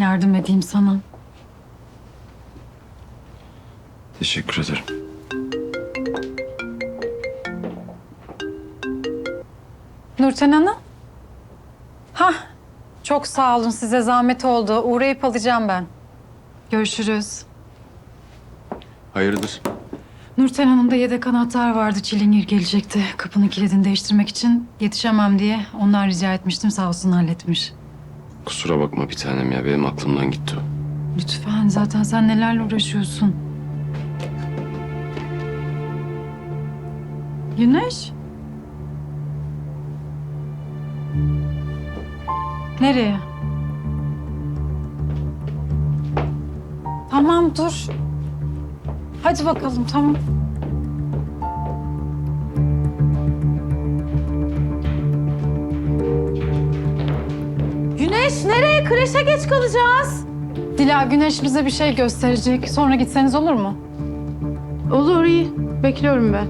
Yardım edeyim sana. Teşekkür ederim. Nurten Hanım. Hah, çok sağ olun. Size zahmet oldu. Uğrayıp alacağım ben. Görüşürüz. Hayırdır? Nurten Hanım'da yedek anahtar vardı. Çilingir gelecekti. Kapının kilidini değiştirmek için. Yetişemem diye ondan rica etmiştim. Sağ olsun halletmiş. Kusura bakma bir tanem ya. Benim aklımdan gitti o. Lütfen zaten sen nelerle uğraşıyorsun. Güneş. Nereye? Tamam dur. Hadi bakalım tamam. Güneş nereye? Kreşe geç kalacağız. Dila Güneş bize bir şey gösterecek. Sonra gitseniz olur mu? Olur iyi. Bekliyorum ben.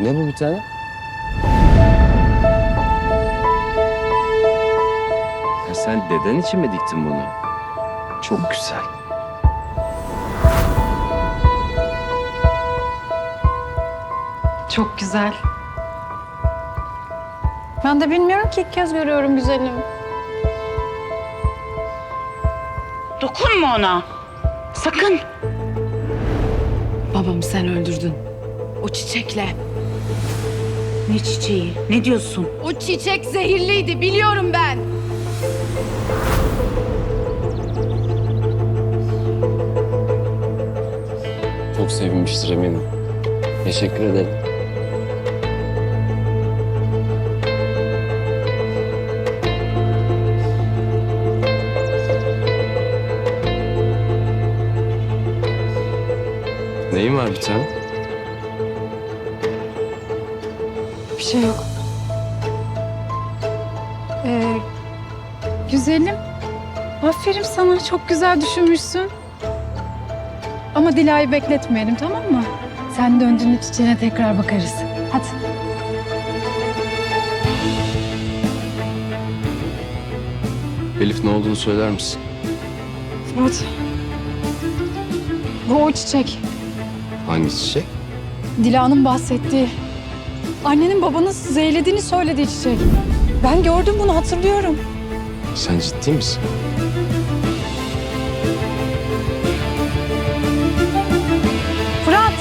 Ne bu bir tane? Ya sen deden için mi diktin bunu? Çok güzel. Çok güzel. Ben de bilmiyorum ki ilk kez görüyorum güzelim. Dokunma ona. Sakın. Babamı sen öldürdün. O çiçekle. Ne çiçeği? Ne diyorsun? O çiçek zehirliydi biliyorum ben. Çok sevinmiştir eminim. Teşekkür ederim. Neyin var bir tane? Bir şey yok. Ee, güzelim. Aferin sana. Çok güzel düşünmüşsün. Ama Dila'yı bekletmeyelim tamam mı? Sen döndüğünde çiçeğine tekrar bakarız. Hadi. Elif ne olduğunu söyler misin? Fırat. Bu o çiçek. Hangi çiçek? Dila'nın bahsettiği. Annenin babanın zehirlediğini söylediği çiçek. Ben gördüm bunu hatırlıyorum. Sen ciddi misin? Fırat!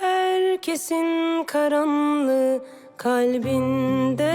Herkesin karanlığı kalbinde